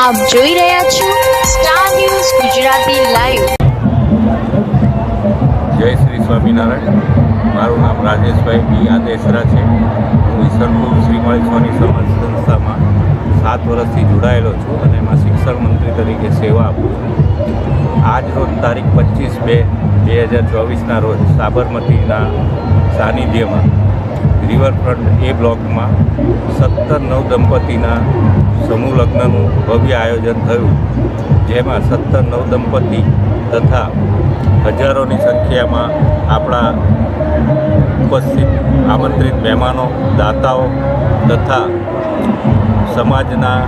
આપ જોઈ રહ્યા છો સ્ટાર ન્યૂઝ ગુજરાતી લાઈવ જય શ્રી સ્વામિનારાયણ. મારું નામ રાજેશભાઈ બી દેસરા છે. હું ઈસનપુર શ્રીમાળી સ્વામી સમાજ સંસ્થામાં સાત વર્ષથી જોડાયેલો છું અને એમાં શિક્ષણ મંત્રી તરીકે સેવા આપું છું. આજ રોજ તારીખ પચીસ બે બે હજાર ચોવીસના રોજ સાબરમતીના સાનિધ્યમાં રિવરફ્રન્ટ એ બ્લોકમાં સત્તર નવ દંપતીના સમૂહ લગ્નનું ભવ્ય આયોજન થયું, જેમાં સત્તર નવ દંપતી તથા હજારોની સંખ્યામાં આપણા ઉપસ્થિત આમંત્રિત મહેમાનો, દાતાઓ તથા સમાજના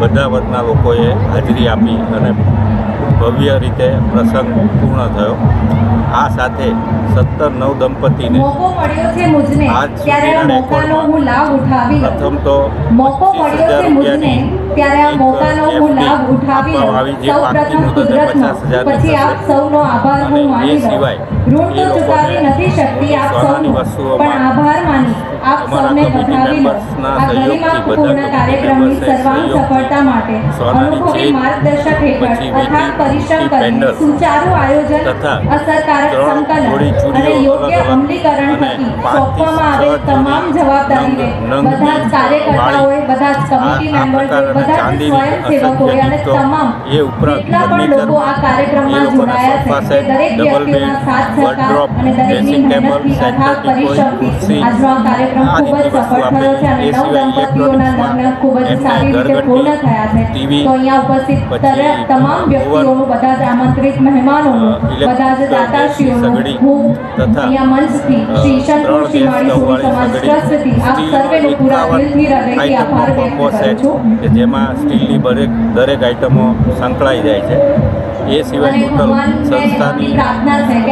બધા વર્ગના લોકોએ હાજરી આપી અને ભવ્ય રીતે પ્રસંગ પૂર્ણ થયો. આ સાથે સત્તર નવ દંપતીને આજ સુધીના. પ્રથમ તો પચીસ હજાર રૂપિયાની. આપવામાં આવી. જે પાકતી પ્રથમ પચાસ આભાર અને એ સિવાય ઋણ તો ચૂકાવી નથી શકતી આપ સૌનું. પણ આભાર માની આપ સૌને વધાવી લઉં આ ગરિમાપૂર્ણ કાર્યક્રમની સર્વાંગ સફળતા માટે અનુભવી માર્ગદર્શક હેઠળ અથાગ પરિશ્રમ વીટી કરી સુચારુ આયોજન અસરકારક સંકલન અને યોગ્ય અમલીકરણ થકી સોંપવામાં આવેલ તમામ જવાબદારીને બધા જ કાર્યકર્તાઓએ બધા જ કમિટી આ- આ મેમ્બર્સે બધા જ સ્વયંસેવકોએ અને તમામ જેટલા પણ લોકો આ કાર્યક્રમમાં જોડાયા છે તે દરેક વ્યક્તિના સાથ દરેકની ડ્રેસિંગ ટેબલ, સેન્ટર ડિપોઝિટ, ખુરશી, આજનો આ કાર્યક્રમ ખૂબ જ રીતની વસ્તુ અને એ સિવાય ઇલેક્ટ્રોનિક્સમાં લગ્ન ખૂબ જ એમને સારી રીતે ઘરઘંટી, પૂર્ણ થયા છે. ટીવી, તો અહીંયા ઉપસ્થિત પછી તરે- તમામ વ્યક્તિઓનું બધા જ આમંત્રિત મહેમાનોનું ઇલેક્ટ્રિક સગડી તથા ત્રણ ગેસ સ્ટવવાળી સગડી, આપ સ્ટીલનો આભાર આઈટમનો વ્યક્ત કોમ્બો કરું સેટ છું. કે જેમાં સ્ટીલની દરેક દરેક આઈટમો સંકળાઈ જાય છે. એ સિવાય ટોટલ સંસ્થાની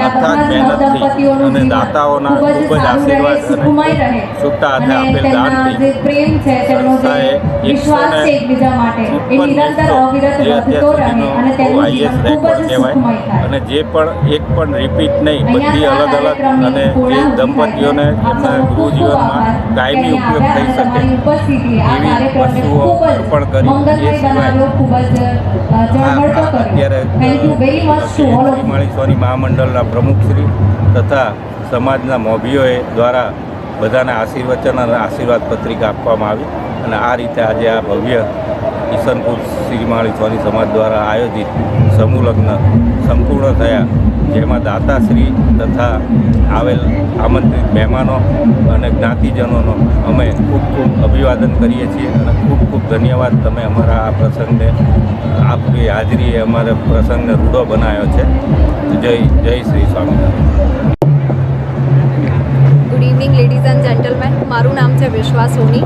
અથાગ મહેનતથી અને દાતાઓના ખૂબ જ આશીર્વાદ. અને સુખતા હાથે આપેલ દાનથી સંસ્થાએ કહેવાય અને જે પણ એક પણ રિપીટ નહીં બધી અલગ અલગ અને જે દંપતીઓને. એમના ગૃહજીવનમાં કાયમી ઉપયોગ થઈ શકે એવી વસ્તુઓ અર્પણ કરી. એ સિવાય. અત્યારે શ્રીમાળી સ્વામી મહામંડળના પ્રમુખશ્રી તથા સમાજના મોભીઓએ દ્વારા બધાના આશીર્વચન અને આશીર્વાદ પત્રિકા આપવામાં આવી અને આ રીતે આજે આ ભવ્ય કિશનપુર શ્રીમાળી સ્વામી સમાજ દ્વારા આયોજિત સમૂહ લગ્ન સંપૂર્ણ થયા. જેમાં દાતાશ્રી તથા આવેલ આમંત્રિત મહેમાનો અને જ્ઞાતિજનોનો અમે ખૂબ ખૂબ અભિવાદન કરીએ છીએ અને ખૂબ ખૂબ ધન્યવાદ તમે અમારા આ પ્રસંગને આપની હાજરીએ અમારે પ્રસંગને રૂડો બનાવ્યો છે. જય જય Shri Swaminarayan. Good evening ladies and gentlemen મારું નામ છે વિશ્વા સોની.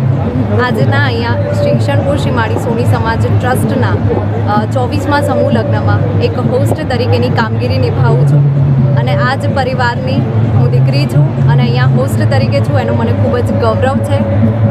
આજના અહીંયા શ્રી શિમાળી સોની સમાજ ટ્રસ્ટના ચોવીસમાં સમૂહ લગ્નમાં એક હોસ્ટ તરીકેની કામગીરી નિભાવું છું. અને આ જ પરિવારની દીકરી છું અને અહીંયા હોસ્ટ તરીકે છું. એનું મને ખૂબ જ ગૌરવ છે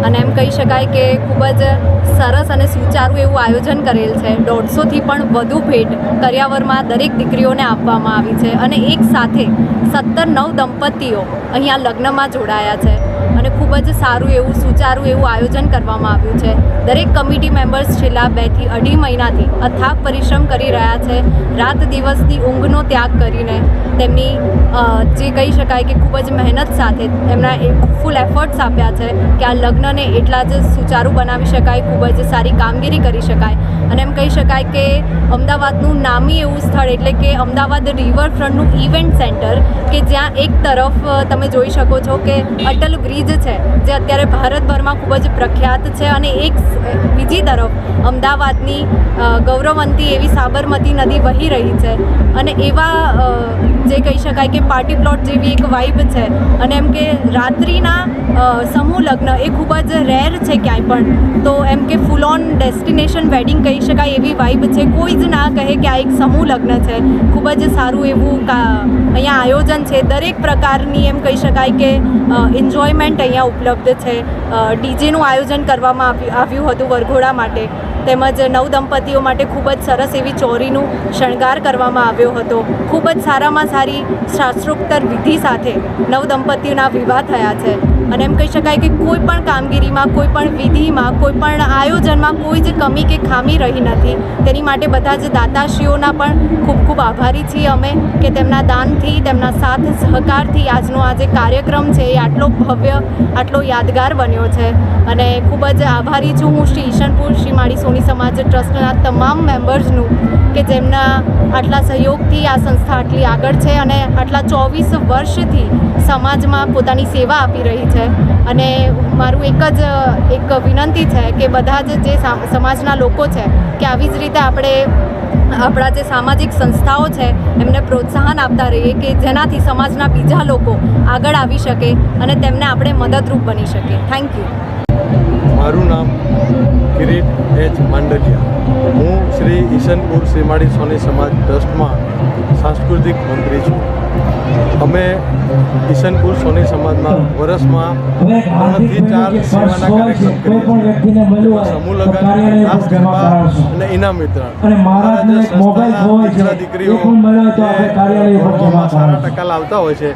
અને એમ કહી શકાય કે ખૂબ જ સરસ અને સુચારું એવું આયોજન કરેલ છે. દોઢસોથી પણ વધુ ભેટ કર્યાવરમાં દરેક દીકરીઓને આપવામાં આવી છે અને એક સાથે સત્તર નવ દંપતીઓ અહીંયા લગ્નમાં જોડાયા છે અને ખૂબ જ સારું એવું, સુચારું એવું આયોજન કરવામાં આવ્યું છે. દરેક કમિટી મેમ્બર્સ છેલ્લા બેથી અઢી મહિનાથી અથાગ પરિશ્રમ કરી રહ્યા છે. રાત દિવસની ઊંઘનો ત્યાગ કરીને તેમની જે કહી શકાય કે ખૂબ જ મહેનત સાથે એમના ફૂલ એફર્ટ્સ આપ્યા છે કે આ લગ્નને એટલા જ સુચારું બનાવી શકાય, ખૂબ જ સારી કામગીરી કરી શકાય. અને એમ કહી શકાય કે અમદાવાદનું નામી એવું સ્થળ એટલે કે અમદાવાદ રિવરફ્રન્ટનું ઇવેન્ટ સેન્ટર કે જ્યાં એક તરફ તમે જોઈ શકો છો કે અટલ બ્રિજ છે, જે અત્યારે ભારતભરમાં ખૂબ જ પ્રખ્યાત છે અને એક બીજી તરફ અમદાવાદની ગૌરવંતી એવી સાબરમતી નદી વહી રહી છે. અને એવા જે કહી શકાય કે પાર્ટી પ્લોટ જેવી એક વાઇબ છે. અને એમ કે રાત્રિના સમૂહ લગ્ન એ ખૂબ જ રેર છે ક્યાંય પણ. તો એમ કે ફૂલ ઓન ડેસ્ટિનેશન વેડિંગ કહી શકાય એવી વાઇબ છે. કોઈ જ ના કહે કે આ એક સમૂહ લગ્ન છે. ખૂબ જ સારું એવું અહીંયા આયોજન છે. દરેક પ્રકારની એમ કહી શકાય કે એન્જોયમેન્ટ અહીંયા ઉપલબ્ધ છે. ડીજેનું આયોજન કરવામાં આવ્યું હતું વરઘોડા માટે. તેમજ નવ દંપતીઓ માટે ખૂબ જ સરસ એવી ચોરીનું શણગાર કરવામાં આવ્યો હતો. ખૂબ જ સારામાં સારી શાસ્ત્રોક્તર વિધિ સાથે નવ દંપતીઓના વિવાહ થયા છે. અને એમ કહી શકાય કે કોઈ પણ કામગીરીમાં, કોઈ પણ વિધિમાં, કોઈ પણ આયોજનમાં કોઈ જ કમી કે ખામી રહી નથી. તેની માટે બધા જ દાતાશ્રીઓના પણ ખૂબ ખૂબ આભારી છીએ અમે કે તેમના દાનથી, તેમના સાથ સહકારથી આજનો આ જે કાર્યક્રમ છે એ આટલો ભવ્ય, આટલો યાદગાર બન્યો છે. અને ખૂબ જ આભારી છું હું શ્રી ઈશનપુર, શ્રી માળી સોની સમાજ ટ્રસ્ટના તમામ મેમ્બર્સનું કે જેમના આટલા સહયોગથી આ સંસ્થા આટલી આગળ છે અને આટલા ચોવીસ વર્ષથી સમાજમાં પોતાની સેવા આપી રહી છે. અને મારું એક જ, એક વિનંતી છે કે બધા જ જે સમાજના લોકો છે કે આવી જ રીતે આપણે આપણા જે સામાજિક સંસ્થાઓ છે એમને પ્રોત્સાહન આપતા રહીએ કે જેનાથી સમાજના બીજા લોકો આગળ આવી શકે અને તેમને આપણે મદદરૂપ બની શકીએ. થેન્ક યુ મારું નામ કિરીટ એચ માંડલિયા. હું શ્રી ઈશનપુર શ્રીમાળી સોની સમાજ ટ્રસ્ટમાં સાંસ્કૃતિક મંત્રી છું. અમે ઈશનપુર સોની સમાજમાં વર્ષમાં ત્રણથી ચાર સેવાના કાર્યક્રમ કરીએ છીએ. સમૂહ લગ્ન ગરબા અને ઇનામ વિતરણ. દીકરા દીકરીઓ ભણવામાં સારા ટકા લાવતા હોય છે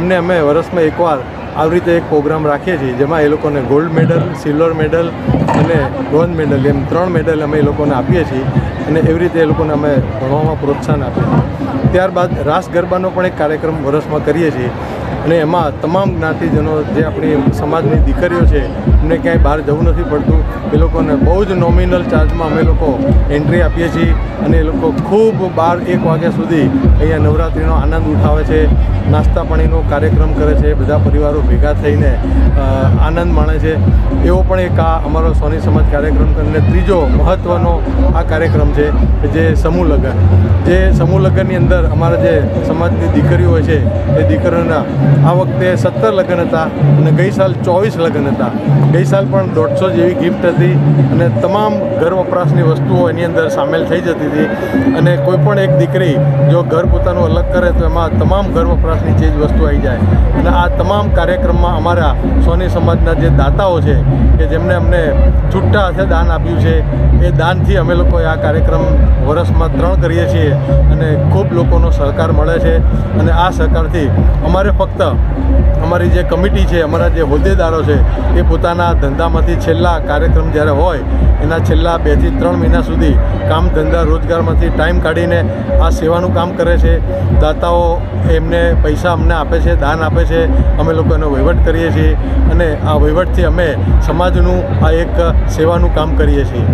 એમને અમે વર્ષમાં એકવાર આવી રીતે એક પ્રોગ્રામ રાખીએ છીએ, જેમાં એ લોકોને ગોલ્ડ મેડલ સિલ્વર મેડલ અને બ્રોન્ઝ મેડલ એમ ત્રણ મેડલ અમે એ લોકોને આપીએ છીએ અને એવી રીતે એ લોકોને અમે ભણવામાં પ્રોત્સાહન આપીએ છીએ. ત્યારબાદ રાસ ગરબાનો પણ એક કાર્યક્રમ વર્ષમાં કરીએ છીએ. અને એમાં તમામ જ્ઞાતિજનો જે આપણી સમાજની દીકરીઓ છે, એમને ક્યાંય બહાર જવું નથી પડતું. એ લોકોને બહુ જ નોમિનલ ચાર્જમાં અમે લોકો એન્ટ્રી આપીએ છીએ અને એ લોકો ખૂબ બાર એક વાગ્યા સુધી અહીંયા નવરાત્રિનો આનંદ ઉઠાવે છે, નાસ્તા પાણીનો કાર્યક્રમ કરે છે, બધા પરિવારો ભેગા થઈને આનંદ માણે છે. એવો પણ એક આ અમારો સોની સમાજ કાર્યક્રમ કરીને ત્રીજો મહત્ત્વનો આ કાર્યક્રમ છે જે સમૂહ લગ્ન. જે સમૂહ લગ્નની અંદર અમારા જે સમાજની દીકરીઓ હોય છે, એ દીકરીઓના આ વખતે સત્તર લગ્ન હતા અને ગઈ સાલ ચોવીસ લગ્ન હતા. ગઈ સાલ પણ દોઢસો જેવી ગિફ્ટ હતી અને તમામ ઘર વપરાશની વસ્તુઓ એની અંદર સામેલ થઈ જતી હતી. અને કોઈ પણ એક દીકરી જો ઘર પોતાનું અલગ કરે તો એમાં તમામ ઘર વપરાશની ચીજ વસ્તુ આવી જાય. અને આ તમામ કાર્યક્રમમાં અમારા સોની સમાજના જે દાતાઓ છે, કે જેમણે અમને છૂટા હાથે દાન આપ્યું છે, એ દાનથી અમે લોકોએ આ કાર્યક્રમ વર્ષમાં ત્રણ કરીએ છીએ. અને ખૂબ લોકોનો સહકાર મળે છે. અને આ સહકારથી અમારે ફક્ત અમારી જે કમિટી છે, અમારા જે હોદ્દેદારો છે, એ પોતાના ધંધામાંથી છેલ્લા કાર્યક્રમ જ્યારે હોય, એના છેલ્લા બેથી ત્રણ મહિના સુધી કામ ધંધા રોજગારમાંથી ટાઈમ કાઢીને આ સેવાનું કામ કરે છે. દાતાઓ એમને પૈસા અમને આપે છે, દાન આપે છે, અમે લોકો એનો વહીવટ કરીએ છીએ અને આ વહીવટથી અમે સમાજનું આ એક સેવાનું કામ કરીએ છીએ.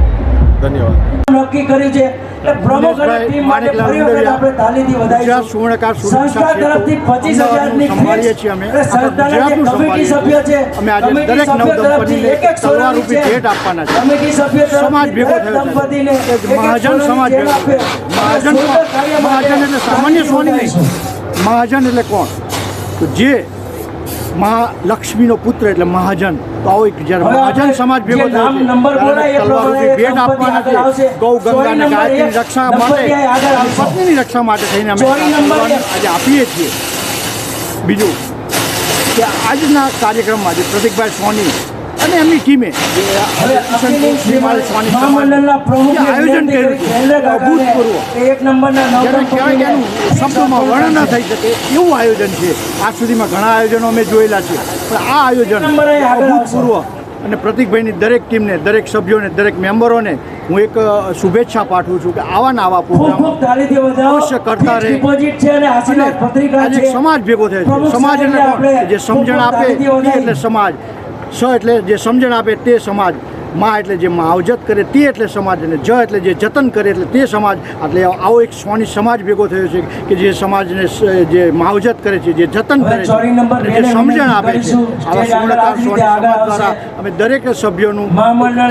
ધન્યવાદ નક્કી કર્યું છે એટલે પ્રમુખ અને ટીમ માટે ફરી વખત આપણે તાલીથી વધાવીશું. સુવર્ણકાર સંસ્થા તરફથી 25,000 ની સંભાળીએ ફીસ. છીએ અમે. એટલે સંસ્થાના જે કમિટી સભ્ય છે અમે આજે દરેક સભ્ય તરફથી એક એક સોનાની ભેટ આપવાના છે. કમિટી સભ્ય સમાજ ભેગો થયો દંપતીને મહાજન સમાજ ભેગો. મહાજન એટલે સામાન્ય સોની નહીં મહાજન એટલે કોણ તો જે મહાલક્ષ્મીનો પુત્ર એટલે મહાજન તો આવો એક જ્યારે મહાજન સમાજ ભેગો થયો ભેટ આપવાના. છે ગૌ ગંગા ચોરી અને નંબર ગાયત્રીની રક્ષા માટે પત્નીની રક્ષા માટે થઈને અમે. આજે આપીએ છીએ બીજું કે આજના કાર્યક્રમમાં જે પ્રતિકભાઈ સોની અને એમની ટીમે. આયોજન કર્યું કરી અભૂતપૂર્વ એક નંબરના શબ્દોમાં વર્ણન ન થઈ શકે એવું આયોજન છે. આજ સુધીમાં ઘણા આયોજનો અમે જોયેલા છે. પણ આ આયોજન અભૂતપૂર્વ અને પ્રતિકભાઈની દરેક ટીમને દરેક સભ્યોને દરેક મેમ્બરોને હું એક શુભેચ્છા પાઠવું છું કે આવા ને આવા પ્રોગ્રામ અવશ્ય કરતા રહે. છે અને સમાજ ભેગો થાય છે. પ્રમુખ સમાજ એટલે સાહેબને કોણ? આપણે જે સમજણ આપે. એટલે સમાજ. સ એટલે જે સમજણ આપે તે સમાજમાં એટલે જે માવજત કરે તે એટલે સમાજ અને જ એટલે જે જતન કરે એટલે તે સમાજ. એટલે આવો એક સ્વાની સમાજ ભેગો થયો છે કે જે સમાજને જે માવજત કરે છે જે જતન કરે છે. જે સમજણ આપે છે. આવા સુવર્ણકાર આગળ સમાજ દ્વારા અમે દરેક સભ્યોનું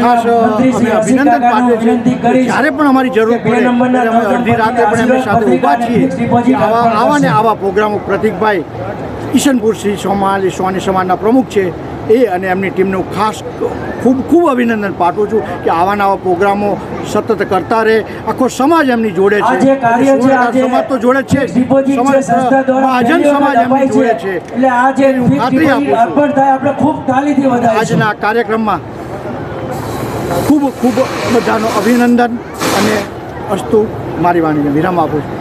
ખાસ અમે અભિનંદન પાઠવે છે જ્યારે પણ અમારી જરૂર પડે ત્યારે અમે અડધી રાતે પણ એમની સાથે ઊભા છીએ. આવા આવા ને આવા પ્રોગ્રામો પ્રતિકભાઈ કિશનપુર શ્રી સોમાલી સ્વાની સમાજના પ્રમુખ છે. એ અને એમની ટીમનું ખાસ ખૂબ ખૂબ અભિનંદન પાઠવું છું કે આવા નવા પ્રોગ્રામો સતત કરતા રહે. આખો સમાજ એમની જોડે છે. સમાજ તો જોડે છે. મહાજન સમાજ એમની જોડે છે. એટલે આ જે હું ખાતરી આપું છું. આજના કાર્યક્રમમાં ખૂબ ખૂબ બધાનો અભિનંદન અને અસ્તુ મારી વાણીને વિરામ આપું છું.